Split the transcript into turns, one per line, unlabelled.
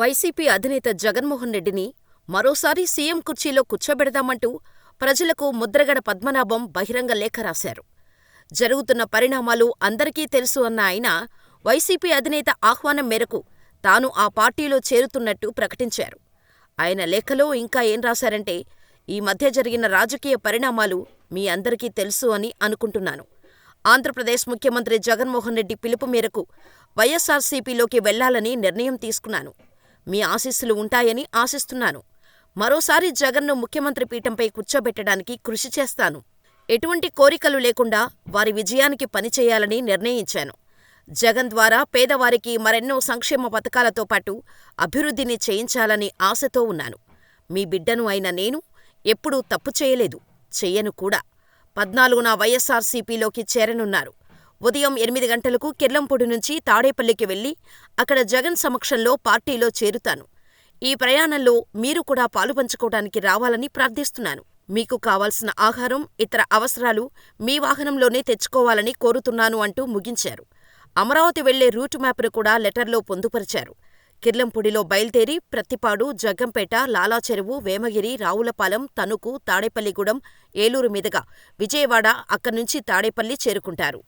YCP అధినేత జగన్మోహన్ రెడ్డిని మరోసారి సీఎం కుర్చీలో కూర్చోబెడదామంటూ ప్రజలకు ముద్రగడ పద్మనాభం బహిరంగ లేఖ రాశారు. జరుగుతున్న పరిణామాలు అందరికీ తెలుసు అన్న ఆయన, వైసీపీ అధినేత ఆహ్వానం మేరకు తాను ఆ పార్టీలో చేరుతున్నట్టు ప్రకటించారు. ఆయన లేఖలో ఇంకా ఏం రాశారంటే, ఈ మధ్య జరిగిన రాజకీయ పరిణామాలు మీ అందరికీ తెలుసు అని అనుకుంటున్నాను. ఆంధ్రప్రదేశ్ ముఖ్యమంత్రి జగన్మోహన్ రెడ్డి పిలుపు మేరకు వైఎస్సార్సీపీలోకి వెళ్ళాలని నిర్ణయం తీసుకున్నాను. మీ ఆశీస్సులు ఉంటాయని ఆశిస్తున్నాను. మరోసారి జగన్ను ముఖ్యమంత్రి పీఠంపై కూర్చోబెట్టడానికి కృషి చేస్తాను. ఎటువంటి కోరికలు లేకుండా వారి విజయానికి పనిచేయాలని నిర్ణయించాను. జగన్ ద్వారా పేదవారికి మరెన్నో సంక్షేమ పథకాలతో పాటు అభివృద్ధిని చేయించాలని ఆశతో ఉన్నాను. మీ బిడ్డను అయిన నేను ఎప్పుడూ తప్పు చేయలేదు, చెయ్యను కూడా. పద్నాలుగున వైఎస్సార్సీపీలోకి చేరనున్నారు. ఉదయం ఎనిమిది గంటలకు కిర్లంపూడి నుంచి తాడేపల్లికి వెళ్ళి అక్కడ జగన్ సమక్షంలో పార్టీలో చేరుతాను. ఈ ప్రయాణంలో మీరు కూడా పాలుపంచుకోవడానికి రావాలని ప్రార్థిస్తున్నాను. మీకు కావాల్సిన ఆహారం, ఇతర అవసరాలు మీ వాహనంలోనే తెచ్చుకోవాలని కోరుతున్నాను అంటూ ముగించారు. అమరావతి వెళ్ళే రూట్ మ్యాప్ను కూడా లెటర్లో పొందుపరిచారు. కిర్లంపూడిలో బయల్దేరి ప్రత్తిపాడు, జగ్గంపేట, లాలాచెరువు, వేమగిరి, రావులపాలెం, తణుకు, తాడేపల్లిగూడెం, ఏలూరు మీదుగా విజయవాడ, అక్కడ్నుంచి తాడేపల్లి చేరుకుంటారు.